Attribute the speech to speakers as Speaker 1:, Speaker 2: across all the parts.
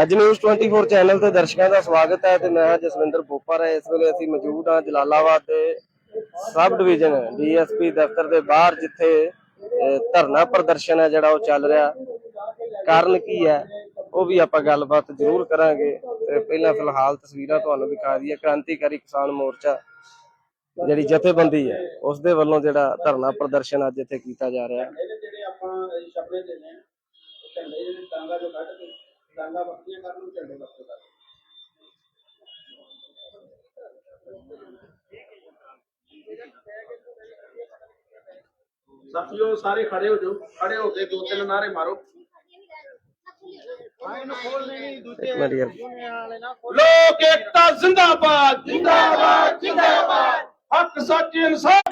Speaker 1: ਅੱਜ news 24 channel ਤੇ ਦਰਸ਼ਕਾਂ ਦਾ ਸਵਾਗਤ ਹੈ ਤੇ ਮੈਂ ਜਸਵਿੰਦਰ ਬੋਪਰ ਇਸ ਵੇਲੇ ਅਸੀਂ ਮੌਜੂਦ ਹਾਂ ਜਲਾਲਾਬਾਦ ਦੇ ਸਬ ਡਿਵੀਜ਼ਨ ਡੀਐਸਪੀ ਦਫ਼ਤਰ ਦੇ ਬਾਹਰ, ਜਿੱਥੇ ਧਰਨਾ ਪ੍ਰਦਰਸ਼ਨ ਹੈ ਜਿਹੜਾ ਉਹ ਚੱਲ ਰਿਹਾ। ਕਾਰਨ ਕੀ ਹੈ, ਉਹ ਵੀ ਆਪਾਂ ਗੱਲਬਾਤ ਜ਼ਰੂਰ ਕਰਾਂਗੇ। ਤੇ ਪਹਿਲਾਂ ਫਿਲਹਾਲ ਤਸਵੀਰਾਂ ਤੁਹਾਨੂੰ ਦਿਖਾ ਦਈਏ। ਕ੍ਰਾਂਤੀਕਾਰੀ ਕਿਸਾਨ ਮੋਰਚਾ ਜਿਹੜੀ ਜਥੇਬੰਦੀ ਹੈ ਉਸ ਦੇ ਵੱਲੋਂ ਜਿਹੜਾ ਧਰਨਾ ਪ੍ਰਦਰਸ਼ਨ ਅੱਜ ਇੱਥੇ ਕੀਤਾ ਜਾ ਰਿਹਾ।
Speaker 2: ਆਪਾਂ ਛਪੜੇ ਦੇਣੇ ਝੰਡੇ ਜਿਹੜੇ ਟਾਂਗਾ ਜੋ ਕੱਢ ਕੇ ਟਾਂਗਾ ਬੱਕੀਆਂ ਕਰਨ ਨੂੰ ਝੰਡੇ ਬੱਕੇ ਕਰ ਸਾਥੀਓ ਸਾਰੇ ਖੜੇ ਹੋ ਜਾਓ। ਖੜੇ ਹੋ ਕੇ ਦੋ ਤਿੰਨ ਨਾਰੇ ਮਾਰੋ। ਲੋਕ ਏਕਤਾ ਜ਼ਿੰਦਾਬਾਦ ਜ਼ਿੰਦਾਬਾਦ ਜ਼ਿੰਦਾਬਾਦ। ਹੱਕ ਸੱਚ ਇਨਸਾਫ।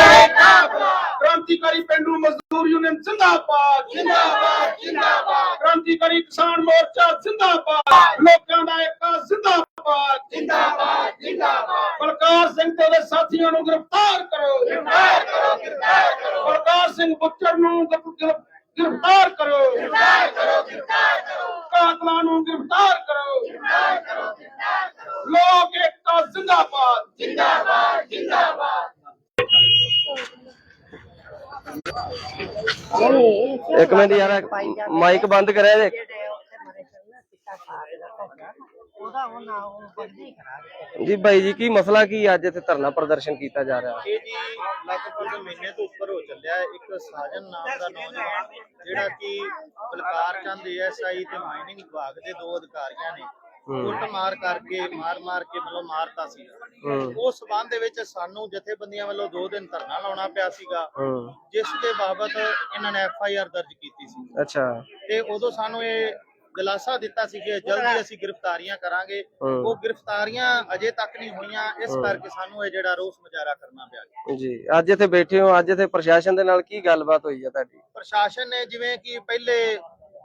Speaker 2: ਕ੍ਰਾਂਤੀਕਾਰੀ ਪਿੰਡੂ ਮਜ਼ਦੂਰ ਯੂਨੀਅਨ ਜ਼ਿੰਦਾਬਾਦ ਜ਼ਿੰਦਾਬਾਦ ਜ਼ਿੰਦਾਬਾਦ। ਕ੍ਰਾਂਤੀਕਾਰੀ ਕਿਸਾਨ ਮੋਰਚਾ ਜ਼ਿੰਦਾਬਾਦ। ਲੋਕਾਂ ਦਾ ਏਕਤਾ ਜ਼ਿੰਦਾਬਾਦ। ਜ਼ਿੰਦਾਬਾਦ ਜ਼ਿੰਦਾਬਾਦ। ਬਲਕਾਰ ਸਿੰਘ ਤੇ ਉਹਦੇ ਸਾਥੀਆਂ ਨੂੰ ਗ੍ਰਿਫਤਾਰ ਕਰੋ। ਗ੍ਰਿਫਤਾਰ ਕਰੋ ਗ੍ਰਿਫਤਾਰ ਕਰੋ। ਬਲਕਾਰ ਸਿੰਘ ਬੁੱਚਰ ਨੂੰ ਗ੍ਰਿਫ- ਗ੍ਰਿਫ- ਗ੍ਰਿਫਤਾਰ ਕਰੋ। ਗ੍ਰਿਫਤਾਰ ਕਰੋ ਗ੍ਰਿਫਤਾਰ ਕਰੋ। ਕਾਤਲਾਂ ਨੂੰ ਗ੍ਰਿਫਤਾਰ ਕਰੋ। ਗ੍ਰਿਫਤਾਰ ਕਰੋ ਗ੍ਰਿਫਤਾਰ ਕਰੋ। ਲੋਕ ਏਕਤਾ ਜ਼ਿੰਦਾਬਾਦ। ਜ਼ਿੰਦਾਬਾਦ।
Speaker 1: ਇੱਕ ਮਿੰਟ ਯਾਰ, ਮਾਈਕ ਬੰਦ ਕਰਿਆ ਜੇ ਜੀ ਬਾਈ ਜੀ, ਕੀ ਮਸਲਾ ਕੀ ਅੱਜ ਇੱਥੇ ਧਰਨਾ ਪ੍ਰਦਰਸ਼ਨ ਕੀਤਾ ਜਾ ਰਿਹਾ।
Speaker 3: ਇਹ ਜੀ ਲਗਭਗ ਮਹੀਨੇ ਤੋਂ ਉੱਪਰ ਹੋ ਚੱਲਿਆ। ਇੱਕ ਸਾਜਨ ਨਾਮ ਦਾ ਨੌਜਵਾਨ, ਜਿਹੜਾ ਕਿ ਬਲਕਾਰ ਚੰਦ ਏਐਸਆਈ ਤੇ ਮਾਈਨਿੰਗ ਵਿਭਾਗ ਦੇ ਦੋ ਅਧਿਕਾਰੀਆਂ ਨੇ ਕੁੱਟ ਮਾਰ ਕਰਕੇ ਮਾਰ ਮਾਰ ਕੇ ਮਤਲਬ ਮਾਰਤਾ ਸੀ। ਉਸ ਸਬੰਧ ਦੇ ਵਿੱਚ ਸਾਨੂੰ ਜਥੇਬੰਦੀਆਂ ਵੱਲੋਂ ਦੋ ਦਿਨ ਧਰਨਾ ਲਾਉਣਾ ਪਿਆ ਸੀਗਾ ਜਿਸ ਦੇ ਬਾਬਤ ਇਹਨਾਂ ਨੇ ਐਫ ਆਈ ਆਰ ਦਰਜ ਕੀਤੀ ਸੀ।
Speaker 1: ਅੱਛਾ।
Speaker 3: ਤੇ ਉਦੋਂ ਸਾਨੂੰ ਇਹ ਦਿਲਾਸਾ ਦਿੱਤਾ ਸੀ ਕਿ ਜਲਦੀ ਅਸੀਂ ਗ੍ਰਿਫਤਾਰੀਆਂ ਕਰਾਂਗੇ। ਉਹ ਗ੍ਰਿਫਤਾਰੀਆਂ ਅਜੇ ਤੱਕ ਨਹੀਂ ਹੋਈਆਂ ਇਸ ਕਰਕੇ ਸਾਨੂੰ ਇਹ ਜਿਹੜਾ ਰੋਸ ਮੁਜ਼ਾਹਰਾ ਕਰਨਾ ਪਿਆ
Speaker 1: ਜੀ ਅੱਜ ਇੱਥੇ ਬੈਠੇ ਹੋ ਅੱਜ ਇੱਥੇ ਪ੍ਰਸ਼ਾਸਨ ਦੇ ਨਾਲ ਕੀ ਗੱਲਬਾਤ ਹੋਈ ਹੈ ਤੁਹਾਡੀ?
Speaker 3: ਪ੍ਰਸ਼ਾਸਨ ਨੇ ਜਿਵੇਂ ਕਿ ਪਹਿਲੇ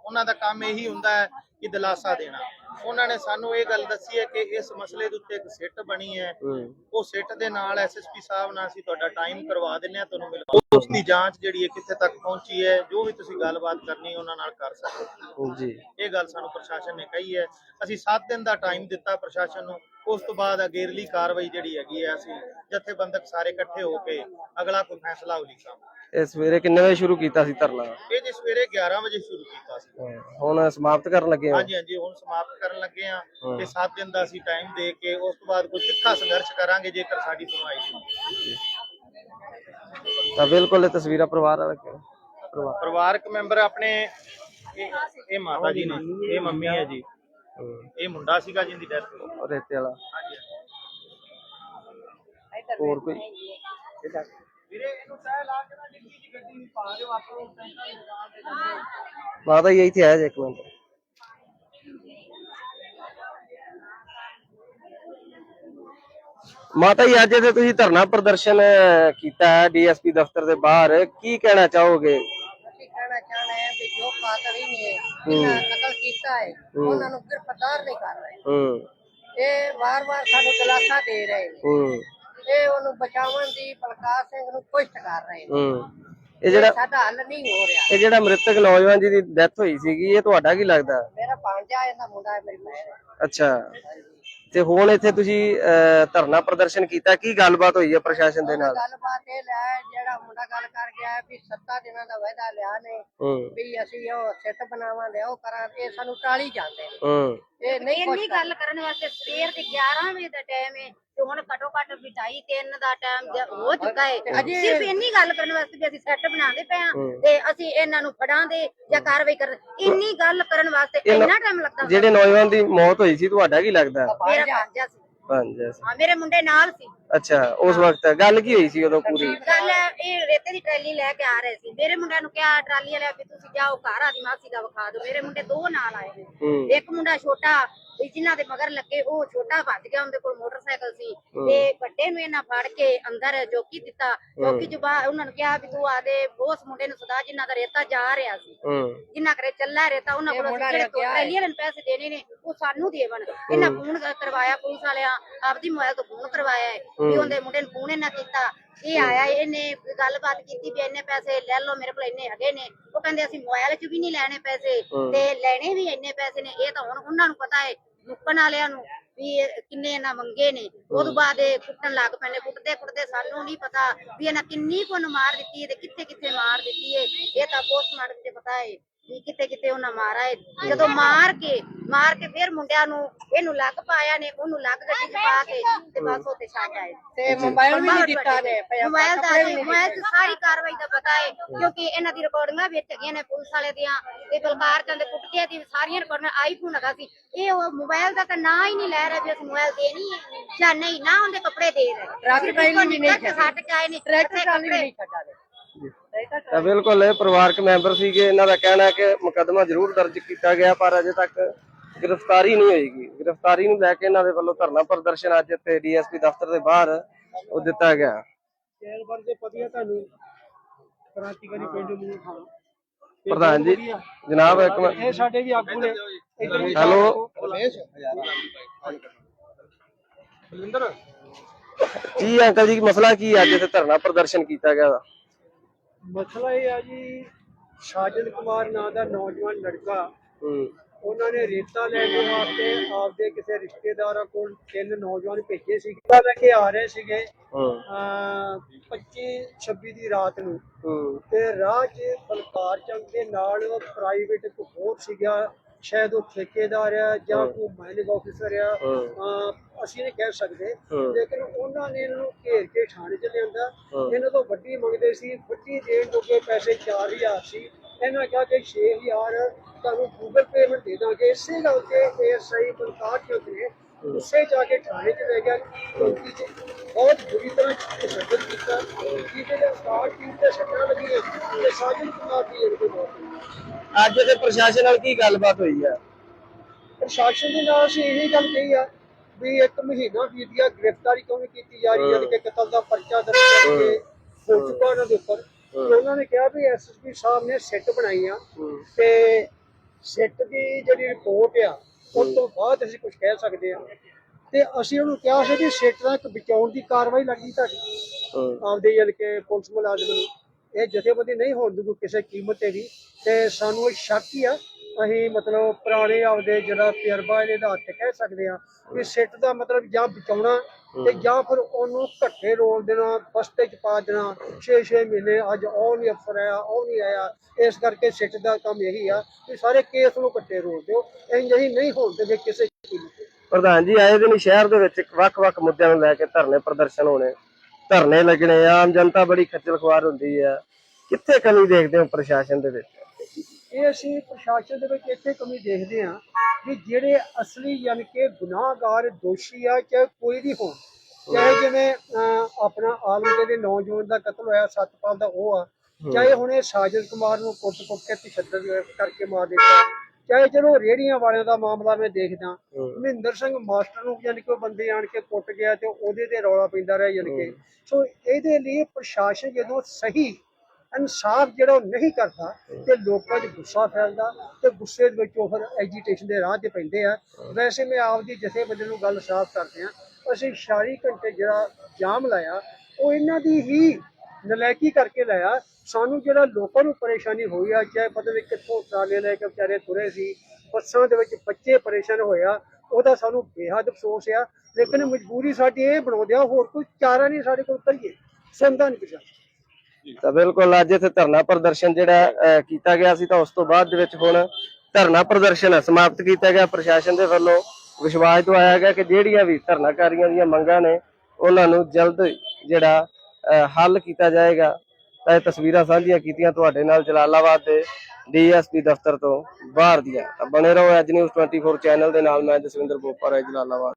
Speaker 3: ਉਹਨਾਂ ਦਾ ਕੰਮ ਇਹੀ ਹੁੰਦਾ ਹੈ ਕਿ ਦਿਲਾਸਾ ਦੇਣਾ। ਉਹਨਾਂ ਨੇ ਸਾਨੂੰ ਇਹ ਗੱਲ ਦੱਸੀ ਹੈ ਕਿ ਇਸ ਮਸਲੇ ਦੇ ਉੱਤੇ ਇੱਕ ਸਿੱਟ ਬਣੀ ਹੈ। ਉਹ ਸਿੱਟ ਦੇ ਨਾਲ ਐਸਐਸਪੀ ਸਾਹਿਬ ਨਾਲ ਅਸੀਂ ਤੁਹਾਡਾ ਟਾਈਮ ਕਰਵਾ ਦਿੰਨੇ ਆ ਤੁਹਾਨੂੰ ਮਿਲਵਾ ਉਸ ਦੀ ਜਾਂਚ ਜਿਹੜੀ ਹੈ ਕਿੱਥੇ ਤੱਕ ਪਹੁੰਚੀ ਹੈ ਜੋ ਵੀ ਤੁਸੀਂ ਗੱਲਬਾਤ ਕਰਨੀ ਉਹਨਾਂ ਨਾਲ ਕਰ ਸਕਦੇ ਹੋ।
Speaker 1: ਜੀ।
Speaker 3: ਇਹ ਗੱਲ ਸਾਨੂੰ ਪ੍ਰਸ਼ਾਸਨ ਨੇ ਕਹੀ ਹੈ। ਅਸੀਂ 7 ਦਿਨ ਦਾ ਟਾਈਮ ਦਿੱਤਾ ਪ੍ਰਸ਼ਾਸਨ ਨੂੰ। ਉਸ ਤੋਂ ਬਾਅਦ ਅਗੇਰਲੀ ਕਾਰਵਾਈ ਜਿਹੜੀ ਹੈਗੀ ਹੈ ਅਸੀਂ ਜਥੇਬੰਦਕ ਸਾਰੇ ਇਕੱਠੇ ਹੋ ਕੇ ਅਗਲਾ ਕੋਈ ਫੈਸਲਾ ਉਲੀਕਾਂਗੇ
Speaker 1: ਇਹ ਸਵੇਰੇ ਕਿੰਨੇ ਵਜੇ ਸ਼ੁਰੂ ਕੀਤਾ ਸੀ ਧਰਨਾ?
Speaker 3: ਇਹ ਜੀ ਸਵੇਰੇ 11 ਵਜੇ ਸ਼ੁਰੂ ਕੀਤਾ ਸੀ।
Speaker 1: ਹੁਣ ਸਮਾਪਤ ਕਰਨ ਲੱਗੇ ਹੋ?
Speaker 3: ਹਾਂਜੀ ਹਾਂਜੀ ਹੁਣ ਸਮਾਪਤ ਕਰਨ ਲੱਗੇ ਆ। ਤੇ 7 ਦਿਨ ਦਾ ਅਸੀਂ ਟਾਈਮ ਦੇ ਕੇ ਉਸ ਤੋਂ ਬਾਅਦ ਕੋਈ ਤਿੱਖਾ ਸੰਘਰਸ਼ ਕਰਾਂਗੇ ਜੇਕਰ ਸਾਡੀ ਸੁਣਵਾਈ ਨਹੀਂ
Speaker 1: ਤਾਂ ਬਿਲਕੁਲ ਇਹ ਤਸਵੀਰਾਂ ਪਰਿਵਾਰ ਵਾਲਾ ਪਰਿਵਾਰ।
Speaker 3: ਪਰਿਵਾਰਕ ਮੈਂਬਰ ਆਪਣੇ ਇਹ ਇਹ ਮਾਤਾ ਜੀ ਨੇ ਇਹ ਮੰਮੀ ਹੈ ਜੀ। ਇਹ ਮੁੰਡਾ ਸੀਗਾ ਜਿੰਦੀ ਡੈਥ ਹੋਈ।
Speaker 1: ਰੇਤੇ ਵਾਲਾ।
Speaker 3: ਹਾਂਜੀ।
Speaker 1: ਹੋਰ ਕੋਈ?
Speaker 3: ਵੀਰੇ ਇਹਨੂੰ ਕਹਿ ਲਾ ਕੇ ਨਾ ਡਿੱਗੀ ਦੀ ਗੱਡੀ ਵੀ ਪਾ ਦਿਓ ਆਪਾਂ ਨੂੰ ਟੈਂਕਾਂ ਦੀ ਦੁਕਾਨ ਤੇ ਜਾਂਦੇ
Speaker 1: ਮਾਤਾ ਜੀ ਇੱਥੇ ਆਇਆ ਜੇ ਇੱਕ ਮਿੰਟ। ਮਾਤਾ ਜੀ ਅੱਜ ਇੱਥੇ ਤੁਸੀਂ ਧਰਨਾ ਪ੍ਰਦਰਸ਼ਨ ਕੀਤਾ ਹੈ ਡੀਐਸਪੀ ਦਫ਼ਤਰ ਦੇ ਬਾਹਰ। ਕੀ ਕਹਿਣਾ ਚਾਹੋਗੇ?
Speaker 4: ਅਸੀਂ ਕਹਿਣਾ ਚਾਹਣਾ ਹੈ ਵੀ ਜੋ ਕਾਤਲ ਹੀ। ਨੇ ਜਿਨ੍ਹਾਂ ਕਤਲ ਕੀਤਾ ਹੈ। ਉਹਨਾਂ ਨੂੰ ਗ੍ਰਿਫਤਾਰ ਨਹੀਂ ਕਰ ਰਹੇ।
Speaker 1: ਹੂੰ।
Speaker 4: ਇਹ ਵਾਰ-ਵਾਰ ਸਾਨੂੰ ਦਿਲਾਸਾ ਦੇ ਰਹੇ ਨੇ।
Speaker 1: ਹੂੰ।
Speaker 4: ਇਹ ਉਹਨੂੰ ਬਚਾਉਣ ਦੀ ਬਲਕਾਰ ਸਿੰਘ ਨੂੰ ਕੋਸ਼ਿਸ਼ ਕਰ ਰਹੇ ਨੇ।
Speaker 1: ਹੂੰ। ਇਹ ਜਿਹੜਾ
Speaker 4: ਸਾਡਾ ਹੱਲ ਨਹੀਂ ਹੋ ਰਿਹਾ।
Speaker 1: ਇਹ ਜਿਹੜਾ ਮ੍ਰਿਤਕ ਨੌਜਵਾਨ ਜੀ ਦੀ ਡੈਥ ਹੋਈ ਸੀਗੀ ਇਹ ਤੁਹਾਡਾ ਕੀ ਲੱਗਦਾ?
Speaker 4: ਮੇਰਾ ਭਾਂਜਾ ਇਹਦਾ ਮੁੰਡਾ ਹੈ ਮੇਰੀ ਭੈਣ ਹੈ।
Speaker 1: ਅੱਛਾ। ਤੇ ਹੁਣ ਇੱਥੇ ਤੁਸੀਂ ਅਹ, ਧਰਨਾ ਪ੍ਰਦਰਸ਼ਨ ਕੀਤਾ ਕੀ ਗੱਲਬਾਤ ਹੋਈ ਹੈ ਪ੍ਰਸ਼ਾਸਨ ਦੇ ਨਾਲ?
Speaker 4: ਗੱਲਬਾਤ ਇਹ ਲੈ ਜਿਹੜਾ ਮੁੰਡਾ ਗੱਲ ਕਰ ਗਿਆ ਹੈ ਵੀ 7 ਦਿਨਾਂ ਦਾ ਵਾਅਦਾ ਲਿਆ ਨੇ
Speaker 1: ਹੂੰ।
Speaker 4: ਵੀ ਅਸੀਂ ਉਹ ਸਿੱਟ ਬਣਾਵਾਂਗੇ ਉਹ ਕਰਾਂ ਇਹ ਸਾਨੂੰ ਟਾਲੀ ਜਾਂਦੇ ਨੇ।
Speaker 1: ਹੂੰ।
Speaker 4: ਇਹ ਨਹੀਂ
Speaker 5: ਇੰਨੀ
Speaker 4: ਕੁਛ
Speaker 5: ਗੱਲ ਕਰਨ ਵਾਸਤੇ ਸਵੇਰ ਦੇ 11 ਵਜੇ ਦਾ ਟਾਈਮ ਹੈ ਤੇ ਹੁਣ ਘਟੋ ਘੱਟ ਵਿਟਾਈ 3 ਦਾ ਟਾਈਮ ਹੋ ਚੁੱਕਾ ਹੈ
Speaker 4: ਅਜੇ-
Speaker 5: ਸਿਰਫ ਇੰਨੀ ਗੱਲ ਕਰਨ ਵਾਸਤੇ ਵੀ ਅਸੀਂ ਸੈੱਟ ਬਣਾਉਂਦੇ ਪਏ ਹਾਂ ਤੇ ਅਸੀਂ ਇਹਨਾਂ ਨੂੰ ਫੜਾਂਦੇ ਜਾਂ ਕਾਰਵਾਈ ਕਰ ਇੰਨੀ ਗੱਲ ਕਰਨ ਵਾਸਤੇ
Speaker 1: ਇਹ
Speaker 5: ਇੰਨਾ ਟਾਈਮ ਲੱਗਦਾ।
Speaker 1: ਜਿਹੜੇ ਨੌਜਵਾਨ ਦੀ ਮੌਤ ਹੋਈ ਸੀ ਤੁਹਾਡਾ ਕੀ ਲੱਗਦਾ?
Speaker 5: ਮੇਰਾ ਸੀ। ਹਾਂ ਮੇਰੇ ਮੁੰਡੇ ਨਾਲ ਸੀ।
Speaker 1: ਅੱਛਾ ਉਸ ਵਕਤ ਗੱਲ ਕੀ ਹੋਈ ਸੀ ਉਦੋਂ ਪੂਰੀ?
Speaker 5: ਗੱਲ ਇਹ ਰੇਤੇ ਦੀ ਟਰਾਲੀ ਲੈ ਕੇ ਆ ਰਹੇ ਸੀ। ਮੇਰੇ ਮੁੰਡਿਆਂ ਨੂੰ ਕਿਹਾ ਟਰਾਲੀ ਵਾਲਿਆ ਵੀ ਤੁਸੀਂ ਜਾਓ ਘਰ ਆਦੀ ਮਾਸੀ ਦਾ ਵਿਖਾ ਦਿਓ। ਮੇਰੇ ਮੁੰਡੇ ਦੋ ਨਾਲ ਆਏ। ਨੇ ਇੱਕ ਮੁੰਡਾ ਛੋਟਾ ਵੀ ਜਿਨ੍ਹਾਂ ਦੇ ਮਗਰ ਲੱਗੇ ਉਹ ਛੋਟਾ ਭੱਜ ਗਿਆ ਉਹਦੇ ਕੋਲ ਮੋਟਰਸਾਈਕਲ ਸੀ। ਤੇ ਵੱਡੇ ਨੂੰ ਇਹਨਾਂ ਫੜ ਕੇ ਅੰਦਰ ਚੌਕੀ ਦਿੱਤਾ। ਚ ਬਾਹਰ ਉਹਨਾਂ ਨੂੰ ਕਿਹਾ ਵੀ ਤੂੰ ਆਦੇ ਉਸ ਮੁੰਡੇ ਨੂੰ ਸਦਾ ਜਿਨ੍ਹਾਂ ਦਾ ਰੇਤਾ ਜਾ ਰਿਹਾ ਸੀ।
Speaker 1: ਹੂੰ।
Speaker 5: ਜਿੰਨਾ ਕਰੇ ਚੱਲਾ ਰੇਤਾ ਉਹਨਾਂ ਕੋਲ ਜਿਹੜੇ ਵਾਲਿਆਂ ਨੂੰ ਪੈਸੇ ਦੇਣੇ ਨੇ ਉਹ ਸਾਨੂੰ ਦੇਵਣ। ਇਹਨਾਂ ਫੋਨ ਕਰ- ਕਰਵਾਇਆ ਪੁਲਿਸ ਵਾਲਿਆਂ ਆਪਦੀ ਮੋਬਾਈਲ ਤੋਂ ਫੋਨ ਕਰਵਾਇਆ ਵੀ ਉਹਦੇ ਮੁੰਡੇ ਨੂੰ ਫੋਨ ਇਹਨਾਂ ਕੀਤਾ। ਇਹ ਆਇਆ ਇਹਨੇ ਗੱਲਬਾਤ ਕੀਤੀ ਵੀ ਇੰਨੇ ਪੈਸੇ ਲੈ ਲਓ ਮੇਰੇ ਕੋਲ ਇੰਨੇ ਹੈਗੇ ਨੇ। ਉਹ ਕਹਿੰਦੇ ਅਸੀਂ ਮੋਬਾਈਲ 'ਚ ਵੀ ਨਹੀਂ ਲੈਣੇ ਪੈਸੇ। ਤੇ ਲੈਣੇ ਵੀ ਇੰਨੇ ਪੈਸੇ ਨੇ। ਇਹ ਤਾਂ ਹੁਣ ਉਹਨਾਂ ਨੂੰ ਪਤਾ ਹੈ ਮੁੱਕਣ ਵਾਲਿਆਂ ਨੂੰ ਵੀ ਕਿੰਨੇ ਇਹਨਾਂ ਮੰਗੇ ਨੇ। ਉਦੋਂ ਬਾਅਦ ਇਹ ਕੁੱਟਣ ਲੱਗ ਪੈਣੇ ਕੁੱਟਦੇ ਕੁੱਟਦੇ ਸਾਨੂੰ ਨਹੀਂ ਪਤਾ ਵੀ ਇਹਨਾਂ ਕਿੰਨੀ ਕੁ ਨੂੰ ਮਾਰ ਦਿੱਤੀ ਹੈ ਤੇ ਕਿੱਥੇ ਕਿੱਥੇ ਮਾਰ ਦਿੱਤੀ ਹੈ। ਇਹ ਤਾਂ ਪੋਸਟਮਾਰਟਮ ਤੇ ਪਤਾ ਹੈ ਵੀ ਕਿੱਥੇ ਕਿੱਥੇ ਉਹਨਾਂ ਮਾਰਾ ਹੈ। ਜਦੋਂ ਮਾਰ ਕੇ ਮਾਰ ਕੇ ਫਿਰ ਮੁੰਡਿਆਂ ਨੂੰ ਇਹਨੂੰ ਲੱਗ ਪਾਇਆ ਨੇ ਉਹਨੂੰ ਲੱਗ ਗੱਡੀ 'ਚ ਪਾ ਕੇ ਤੇ ਬਸ ਉੱਥੇ ਛੱਡ ਆਏ।
Speaker 4: ਤੇ ਮੋਬਾਈਲ ਵੀ ਨਹੀਂ ਦਿੱਤਾ ਨੇ
Speaker 5: ਮੋਬਾਈਲ ਦਾ ਮੋਬਾਈਲ ਦੀ ਸਾਰੀ ਕਾਰਵਾਈ ਦਾ ਪਤਾ ਹੈ ਕਿਉਂਕਿ ਇਹਨਾਂ ਦੀ ਰਿਕਾਰਡਿੰਗਾਂ ਵਿੱਚ ਹੈਗੀਆਂ ਨੇ ਪੁਲਿਸ ਵਾਲੇ ਦੀਆਂ ਤੇ ਬਲਕਾਰ ਚੰਦ ਦੇ ਕੁੱਟਕੇ ਦੀ ਸਾਰੀਆਂ ਰਿਕਾਰਡਿੰਗਾਂ ਆਈਫੋਨ ਹੈਗਾ ਸੀ। ਇਹ ਉਹ ਮੋਬਾਈਲ ਦਾ ਤਾਂ ਨਾਂ ਹੀ ਨਹੀਂ ਲੈ ਰਿਹਾ ਵੀ ਅਸੀਂ ਮੋਬਾਈਲ ਦੇਣੀ ਹੈ ਜਾਂ ਨਹੀਂ ਨਾ ਉਹਦੇ ਕੱਪੜੇ ਦੇ ਰਹੇ।
Speaker 4: ਟਰੱਕ ਟਰਾਲੀ ਵੀ ਨਹੀਂ
Speaker 5: ਟਰੱਕ ਛੱਡ ਕੇ ਆਏ ਨੇ ਇੱਥੇ
Speaker 4: ਟਰਾਲੀ ਵੀ ਨਹੀਂ ਛੱਡਾ ਦੇ
Speaker 1: ਤਾਂ ਬਿਲਕੁਲ ਇਹ ਪਰਿਵਾਰਕ ਮੈਂਬਰ ਸੀਗੇ ਇਹਨਾਂ ਦਾ ਕਹਿਣਾ ਹੈ ਕਿ ਮੁਕੱਦਮਾ ਜ਼ਰੂਰ ਦਰਜ ਕੀਤਾ ਗਿਆ ਪਰ ਅਜੇ ਤੱਕ ਗ੍ਰਿਫਤਾਰੀ ਨਹੀਂ ਹੋਏਗੀ। ਗ੍ਰਿਫਤਾਰੀ ਨੂੰ ਲੈ ਕੇ ਇਹਨਾਂ ਦੇ ਵੱਲੋਂ ਧਰਨਾ ਪ੍ਰਦਰਸ਼ਨ ਅੱਜ ਇੱਥੇ ਡੀਐਸਪੀ ਦਫ਼ਤਰ ਦੇ ਬਾਹਰ ਉਹ ਦਿੱਤਾ ਗਿਆ।
Speaker 2: ਤੁਹਾਨੂੰ ਕ੍ਰਾਂਤੀਕਾਰੀ ਪਿੰਡ ਨੂੰ
Speaker 1: ਪ੍ਰਧਾਨ ਜੀ ਜਨਾਬ ਇੱਕ ਮਿੰਟ।
Speaker 2: ਇਹ ਸਾਡੇ ਵੀ ਆਗੂ ਨੇ।
Speaker 1: ਹੈਲੋ।
Speaker 2: ਬਲਿੰਦਰ
Speaker 1: ਜੀ ਅੰਕਲ ਜੀ ਮਸਲਾ ਕੀ ਹੈ ਅੱਜ ਇੱਥੇ ਧਰਨਾ ਪ੍ਰਦਰਸ਼ਨ ਕੀਤਾ ਗਿਆ ਵਾ?
Speaker 2: ਮਸਲਾ ਇਹ ਆ ਜੀ ਸਾਜਨ ਕੁਮਾਰ ਨਾਂ ਦਾ ਨੌਜਵਾਨ ਲੜਕਾ
Speaker 1: ਹੂੰ।
Speaker 2: ਉਹਨਾਂ ਨੇ ਰੇਤਾ ਲੈਣ ਵਾਸਤੇ ਆਪਦੇ ਕਿਸੇ ਰਿਸ਼ਤੇਦਾਰਾਂ ਕੋਲ ਤਿੰਨ ਨੌਜਵਾਨ ਭੇਜੇ ਸੀ। ਰੇਤਾ ਲੈ ਕੇ ਆ ਰਹੇ ਸੀਗੇ
Speaker 1: ਹੂੰ।
Speaker 2: ਅਹ 25 26 ਦੀ ਰਾਤ ਨੂੰ। ਤੇ ਰਾਹ 'ਚ ਬਲਕਾਰ ਚੰਦ ਦੇ ਨਾਲ ਪ੍ਰਾਈਵੇਟ ਇੱਕ ਹੋਰ ਸੀਗਾ ਸ਼ਾਇਦ ਉਹ ਠੇਕੇਦਾਰ ਆ ਜਾਂ ਕੋਈ ਮਾਈਨਿੰਗ ਆਫੀਸਰ ਆ। ਅਸੀਂ ਨਹੀਂ ਕਹਿ ਸਕਦੇ। ਲੇਕਿਨ ਉਹਨਾਂ ਨੇ ਇਹਨਾਂ ਨੂੰ ਘੇਰ ਕੇ ਥਾਣੇ 'ਚ ਲਿਆਂਦਾ। ਇਹਨਾਂ ਤੋਂ ਵੱਡੀ ਮੰਗਦੇ ਸੀ ਵੱਡੀ ਦੇਣ ਜੋਗੇ ਪੈਸੇ 4000 ਸੀ। ਇਹਨਾਂ ਕਿਹਾ ਕਿ 6000 ਤੁਹਾਨੂੰ ਗੂਗਲ ਪੇਮੈਂਟ ਦੇ ਦਾਂਗੇ। ਇਸੇ ਗੱਲ ਤੇ ਐਸਆਈ ਬਲਕਾਰ ਚੌਂਕ ਨੇ ਉਸੇ ਜਾ ਕੇ ਥਾਣੇ 'ਚ ਲੈ ਗਿਆ ਬਹੁਤ ਬੁਰੀ ਤਰ੍ਹਾਂ ਤਸ਼ੱਦਦ ਕੀਤਾ ਜਿਹਦੇ ਦੇ ਸਟਾਰ ਟੀਮ ਤੇ ਸੱਟਾਂ ਲੱਗੀਆਂ ਤੇ ਸਾਜਨ ਕੁਮਾਰ ਦੀ ਮੌਤ ਹੋਈ
Speaker 1: ਅੱਜ ਇੱਥੇ ਪ੍ਰਸ਼ਾਸਨ ਨਾਲ ਕੀ ਗੱਲਬਾਤ ਹੋਈ ਹੈ
Speaker 2: ਪ੍ਰਸ਼ਾਸਨ ਦੇ ਨਾਲ ਅਸੀਂ ਇਹ ਗੱਲ ਕਹੀ ਆ ਵੀ ਇੱਕ ਮਹੀਨਾ ਬੀਤ ਗਿਆ ਗ੍ਰਿਫਤਾਰੀ ਕਿਉਂ ਨਹੀਂ ਕੀਤੀ ਜਾ ਰਹੀ ਯਾਨੀ ਕਿ ਕਤਲ ਦਾ ਪਰਚਾ ਦਰਜ ਕਰਕੇ ਹੋ। ਚੁੱਕਾ ਉਹਨਾਂ ਦੇ ਉੱਪਰ। ਤੇ ਉਹਨਾਂ ਨੇ ਕਿਹਾ ਵੀ ਐਸਐਸਪੀ ਸਾਹਿਬ ਨੇ ਸਿੱਟ ਬਣਾਈ ਆ। ਤੇ ਸਿੱਟ ਦੀ ਜਿਹੜੀ ਰਿਪੋਰਟ ਆ ਉਸ ਤੋਂ ਬਾਅਦ ਅਸੀਂ ਕੁਝ ਕਹਿ ਸਕਦੇ ਆ। ਤੇ ਅਸੀਂ ਉਹਨੂੰ ਕਿਹਾ ਸੀ ਵੀ ਸਿੱਟ ਦਾ ਇੱਕ ਬਚਾਉਣ ਦੀ ਕਾਰਵਾਈ ਲੱਗੀ ਤੁਹਾਡੀ। ਆਪਦੇ ਯਾਨੀ ਕਿ ਪੁਲਿਸ ਮੁਲਾਜ਼ਮ ਨੂੰ। ਇਹ ਜਥੇਬੰਦੀ ਨਹੀਂ ਹੋਣ ਦੂਗੀ ਕਿਸੇ ਕੀਮਤ ਤੇ ਵੀ। ਤੇ ਸਾਨੂੰ ਇਹ ਸ਼ੱਕ ਹੀ ਆ ਅਸੀਂ ਮਤਲਬ ਪੁਰਾਣੇ ਆਪਦੇ ਜਿਹੜਾ ਤਜਰਬਾ ਇਹਦੇ ਆਧਾਰ ਤੇ ਕਹਿ ਸਕਦੇ ਆ ਵੀ ਸਿੱਟ ਦਾ ਮਤਲਬ ਜਾਂ ਬਚਾਉਣਾ ਤੇ ਜਾਂ ਫਿਰ ਉਹਨੂੰ ਘੱਟੇ ਰੋਲ ਦੇਣਾ ਬਸਤੇ ਚ ਪਾ ਦੇਣਾ 6-6 ਮਹੀਨੇ ਅੱਜ ਉਹ ਨਹੀਂ ਅਫਸਰ ਆਇਆ ਉਹ ਨਹੀਂ ਆਇਆ ਇਸ ਕਰਕੇ ਸਿੱਟ ਦਾ ਕੰਮ ਇਹੀ ਆ ਵੀ ਸਾਰੇ ਕੇਸ ਨੂੰ ਘੱਟੇ ਰੋਲ ਦਿਓ ਇੰਜ ਅਸੀਂ ਨਹੀਂ ਹੋਣ ਦੇ ਕਿਸੇ ਤੇ
Speaker 1: ਪ੍ਰਧਾਨ ਜੀ ਆਏ ਦਿਨ ਸ਼ਹਿਰ ਦੇ ਵਿੱਚ ਵੱਖ-ਵੱਖ ਮੁੱਦਿਆਂ ਨੂੰ ਲੈ ਕੇ ਧਰਨੇ ਪ੍ਰਦਰਸ਼ਨ ਹੋਣੇ। ਧਰਨੇ ਲੱਗਣੇ ਆਮ ਜਨਤਾ ਬੜੀ ਖੱਜਲ ਖੁਆਰ ਹੁੰਦੀ ਹੈ ਕਿੱਥੇ ਕਮੀ ਦੇਖਦੇ ਹੋ ਪ੍ਰਸ਼ਾਸਨ ਦੇ ਵਿੱਚ?
Speaker 2: ਇਹ ਅਸੀਂ ਪ੍ਰਸ਼ਾਸਨ ਦੇ ਵਿੱਚ ਇੱਥੇ ਕਮੀ ਦੇਖਦੇ ਹਾਂ ਕਿ ਜਿਹੜੇ ਅਸਲੀ ਯਾਨੀ ਕਿ ਗੁਨਾਹਗਾਰ ਦੋਸ਼ੀ ਆ ਚਾਹੇ ਕੋਈ ਵੀ ਹੋਣ ਚਾਹੇ ਜਿਵੇਂ ਆਪਣਾ ਆਲਮਗੇ ਦੇ ਨੌਜਵਾਨ ਦਾ ਕਤਲ ਹੋਇਆ ਸਤਪਾਲ ਦਾ ਉਹ ਆ ਚਾਹੇ ਹੁਣ ਸਾਜਦ ਕੁਮਾਰ ਨੂੰ ਕੁੱਟ-ਕੁੱਟ ਕੇ ਤਸ਼ੱਦਦ ਕਰਕੇ ਮਾਰ ਦਿੱਤਾ ਚਾਹੇ ਚਲੋ ਰੇੜੀਆਂ ਵਾਲਿਆਂ ਦਾ ਮਾਮਲਾ ਮੈਂ ਦੇਖਦਾ ਮਹਿੰਦਰ ਸਿੰਘ ਮਾਸਟਰ ਨੂੰ ਯਾਨੀ ਕਿ ਉਹ ਬੰਦੇ ਆਣ ਕੇ ਕੁੱਟ ਗਿਆ ਤੇ ਉਹਦੇ ਤੇ ਰੌਲਾ ਪੈਂਦਾ ਰਿਹਾ ਯਾਨੀ ਕਿ। ਸੋ ਇਹਦੇ ਲਈ ਪ੍ਰਸ਼ਾਸਨ ਜਦੋਂ ਸਹੀ ਇਨਸਾਫ ਜਿਹੜਾ ਉਹ ਨਹੀਂ ਕਰਦਾ ਤੇ ਲੋਕਾਂ 'ਚ ਗੁੱਸਾ ਫੈਲਦਾ ਤੇ ਗੁੱਸੇ ਦੇ ਵਿੱਚ ਉਹ ਫਿਰ ਐਜੀਟੇਸ਼ਨ ਦੇ ਰਾਹ ਤੇ ਪੈਂਦੇ ਆ। ਵੈਸੇ ਮੈਂ ਆਪਦੀ ਜਥੇਬੰਦੀ ਨੂੰ ਗੱਲ ਸਾਫ਼ ਕਰਦੇ ਆ ਅਸੀਂ 46 ਘੰਟੇ ਜਿਹੜਾ ਜਾਮ ਲਾਇਆ, ਉਹ ਇਹਨਾਂ ਦੀ ਹੀ ਨਲਾਇਕੀ ਕਰਕੇ ਲਾਇਆ। ਸਾਨੂੰ ਜਿਹੜਾ ਲੋਕਾਂ ਨੂੰ ਪਰੇਸ਼ਾਨੀ ਹੋਈ ਆ, ਚਾਹੇ ਪਤਾ ਨਹੀਂ ਕਿੱਥੋਂ ਟਰਾਲੇ ਲੈ ਕੇ ਵਿਚਾਰੇ ਤੁਰੇ ਸੀ, ਬੱਸਾਂ ਦੇ ਵਿੱਚ ਬੱਚੇ ਪਰੇਸ਼ਾਨ ਹੋਇਆ ਉਹਦਾ ਸਾਨੂੰ ਬੇਹੱਦ ਅਫਸੋਸ ਆ। ਲੇਕਿਨ ਮਜਬੂਰੀ ਸਾਡੀ ਇਹ ਬਣਾਉਂਦਿਆ ਹੋਰ ਕੋਈ ਚਾਰਾ ਨਹੀਂ ਸਾਡੇ ਕੋਲ ਕਰੀਏ ਸੁਣਦਾ ਨਹੀਂ ਪਿਆ
Speaker 1: ਤਾਂ ਬਿਲਕੁਲ ਅੱਜ ਇੱਥੇ ਧਰਨਾ ਪ੍ਰਦਰਸ਼ਨ ਜਿਹੜਾ ਕੀਤਾ ਗਿਆ ਸੀ ਤਾਂ ਉਸ ਤੋਂ ਬਾਅਦ ਦੇ ਵਿੱਚ ਹੁਣ ਧਰਨਾ ਪ੍ਰਦਰਸ਼ਨ ਸਮਾਪਤ ਕੀਤਾ ਗਿਆ। ਪ੍ਰਸ਼ਾਸਨ ਦੇ ਵੱਲੋਂ ਵਿਸ਼ਵਾਸ ਦਵਾਇਆ ਗਿਆ ਕਿ ਜਿਹੜੀਆਂ ਵੀ ਧਰਨਾਕਾਰੀਆਂ ਦੀਆਂ ਮੰਗਾਂ ਨੇ, ਉਹਨਾਂ ਨੂੰ ਜਲਦ ਜਿਹੜਾ ਹੱਲ ਕੀਤਾ ਜਾਏਗਾ। ਤਾਂ ਇਹ ਤਸਵੀਰਾਂ ਸਾਂਝੀਆਂ ਕੀਤੀਆਂ ਤੁਹਾਡੇ ਨਾਲ ਜਲਾਲਾਬਾਦ ਦੇ ਡੀਐਸਪੀ ਦਫ਼ਤਰ ਤੋਂ ਬਾਹਰ ਦੀਆਂ। ਤਾਂ ਬਣੇ ਰਹੋ ਅੱਜ ਨਿਊਜ਼ 24 ਚੈਨਲ ਦੇ ਨਾਲ, ਮੈਂ ਜਸਵਿੰਦਰ ਬੋਪਾ ਰਾਏ ਜਲਾਲਾਬਾਦ।